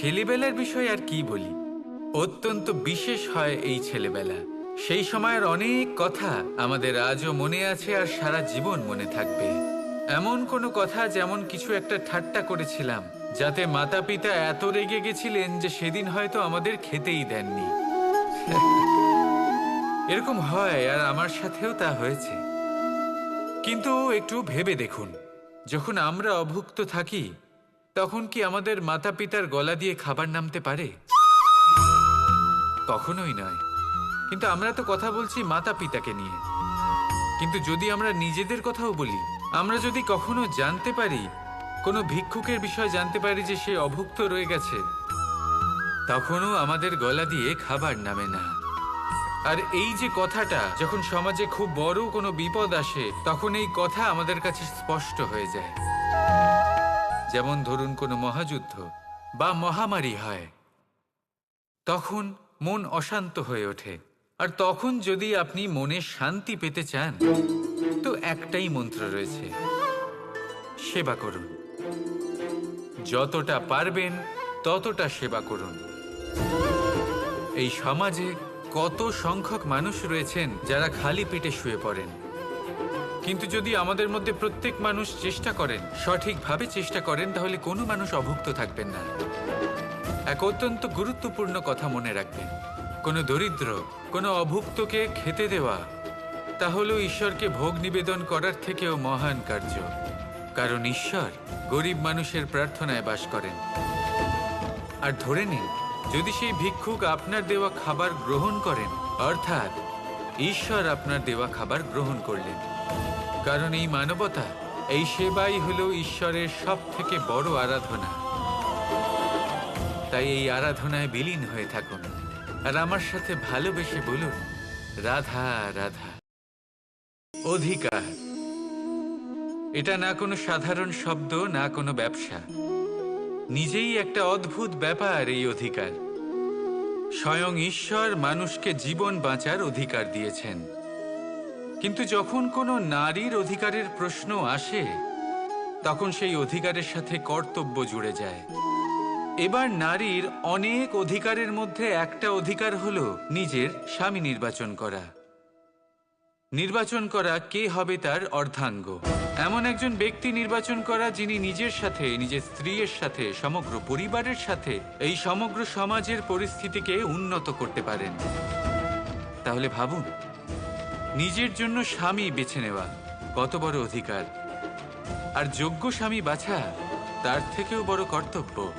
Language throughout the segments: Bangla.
ছেলেবেলার বিষয় আর কি বলি? অত্যন্ত বিশেষ হয় এই ছেলেবেলা। সেই সময়ের অনেক কথা আমাদের আজও মনে আছে আর সারা জীবন মনে থাকবে। এমন কোনো কথা যেমন কিছু একটা ঠাট্টা করেছিলাম, যাতে মাতা পিতা এত রেগে গেছিলেন যে সেদিন হয়তো আমাদের খেতেই দেননি। এরকম হয় আর আমার সাথেও তা হয়েছে। কিন্তু একটু ভেবে দেখুন, যখন আমরা অভুক্ত থাকি তখন কি আমাদের মাতা পিতার গলা দিয়ে খাবার নামতে পারে? কখনোই নয়। কিন্তু আমরা তো কথা বলছি মাতা পিতাকে নিয়ে। কিন্তু যদি আমরা নিজেদের কথাও বলি, আমরা যদি কখনো জানতে পারি, কোনো ভিক্ষুকের বিষয় জানতে পারি যে সে অভুক্ত রয়ে গেছে, তখনও আমাদের গলা দিয়ে খাবার নামে না। আর এই যে কথাটা, যখন সমাজে খুব বড় কোনো বিপদ আসে, তখন এই কথা আমাদের কাছে স্পষ্ট হয়ে যায়। যেমন ধরুন কোনো মহাযুদ্ধ বা মহামারী হয়, তখন মন অশান্ত হয়ে ওঠে। আর তখন যদি আপনি মনে শান্তি পেতে চান, তো একটাই মন্ত্র রয়েছে, সেবা করুন। যতটা পারবেন, ততটা সেবা করুন। এই সমাজে কত সংখ্যক মানুষ রয়েছেন যারা খালি পেটে শুয়ে পড়েন। কিন্তু যদি আমাদের মধ্যে প্রত্যেক মানুষ চেষ্টা করেন, সঠিকভাবে চেষ্টা করেন, তাহলে কোনো মানুষ অভুক্ত থাকবেন না। এক অত্যন্ত গুরুত্বপূর্ণ কথা মনে রাখবেন। কোনো দরিদ্র, কোনো অভুক্তকে খেতে দেওয়া, তা হলো ঈশ্বরকে ভোগ নিবেদন করার থেকেও মহান কার্য। কারণ ঈশ্বর গরিব মানুষের প্রার্থনায় বাস করেন। আর ধরে নিন, যদি সেই ভিক্ষুক আপনার দেওয়া খাবার গ্রহণ করেন, অর্থাৎ ঈশ্বর আপনার দেওয়া খাবার গ্রহণ করলেন কারণ এই মানবতা, এই সেবাই হলো ঈশ্বরের সব থেকে বড় আরাধনা। তাই এই আরাধনায় বিলীন হয়ে থাকুন আর আমার সাথে ভালোবেসে বলুন, রাধা রাধা। অধিকার। এটা না কোনো সাধারণ শব্দ, না কোনো ব্যবসা। নিজেই একটা অদ্ভুত ব্যাপার এই অধিকার। স্বয়ং ঈশ্বর মানুষকে জীবন বাঁচার অধিকার দিয়েছেন। কিন্তু যখন কোনো নারীর অধিকারের প্রশ্ন আসে, তখন সেই অধিকারের সাথে কর্তব্য জুড়ে যায়। এবার নারীর অনেক অধিকারের মধ্যে একটা অধিকার হল নিজের স্বামী নির্বাচন করা। নির্বাচন করা কে হবে তার অর্ধাঙ্গ। এমন একজন ব্যক্তি নির্বাচন করা যিনি নিজের সাথে, নিজের স্ত্রীর সাথে, সমগ্র পরিবারের সাথে এই সমগ্র সমাজের পরিস্থিতিকে উন্নত করতে পারেন। তাহলে ভাবুন নিজের জন্য স্বামী বেছে নেওয়া কত বড় অধিকার। আর যোগ্য স্বামী বাছা, তার থেকেও বড় কর্তব্য।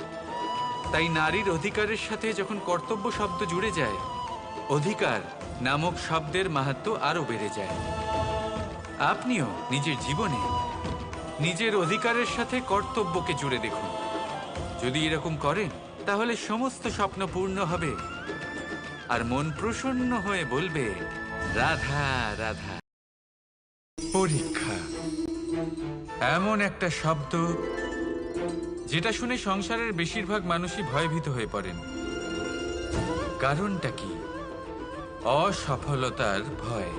তাই নারীর অধিকারের সাথে যখন কর্তব্য শব্দ জুড়ে যায়, অধিকার নামক শব্দের মাহাত্ম আরও বেড়ে যায়। আপনিও নিজের জীবনে নিজের অধিকারের সাথে কর্তব্যকে জুড়ে দেখুন। যদি এরকম করেন, তাহলে সমস্ত স্বপ্ন পূর্ণ হবে। আর মন প্রসন্ন হয়ে বলবে রাধা রাধা। পরীক্ষা। এমন একটা শব্দ যেটা শুনে সংসারের বেশিরভাগ মানুষই ভয়ভীত হয়ে পড়েন। কারণটা কি? অসফলতার ভয়।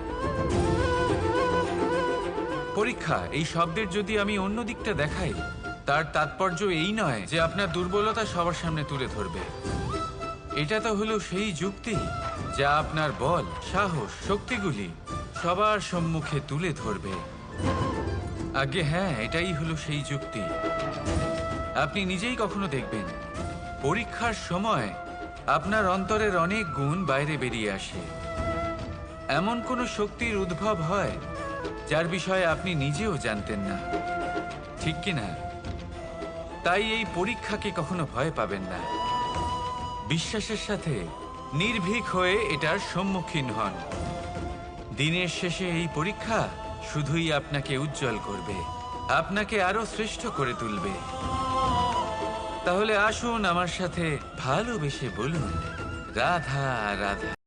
পরীক্ষা, এই শব্দের যদি আমি অন্য দিকটা দেখাই, তার তাৎপর্য এই নয় যে আপনার দুর্বলতা সবার সামনে তুলে ধরবে। এটা তো হলো সেই যুক্তি যা আপনার বল, সাহস, শক্তিগুলি সবার সম্মুখে তুলে ধরবে। আগে হ্যাঁ এটাই হলো সেই যুক্তি। আপনি নিজেই কখনো দেখবেন, পরীক্ষার সময় আপনার অন্তরের অনেক গুণ বাইরে বেরিয়ে আসে। এমন কোনো শক্তির উদ্ভব হয় যার বিষয়ে আপনি নিজেও জানতেন না। ঠিক কি না তাই এই পরীক্ষাকে কখনো ভয় পাবেন না। বিশ্বাসের সাথে নির্ভীক হয়ে এটার সম্মুখীন হন। দিনের শেষে এই পরীক্ষা শুধুই আপনাকে উজ্জ্বল করবে, আপনাকে আরও শ্রেষ্ঠ করে তুলবে। তাহলে আসুন আমার সাথে ভালোবেসে বলুন, রাধা রাধা।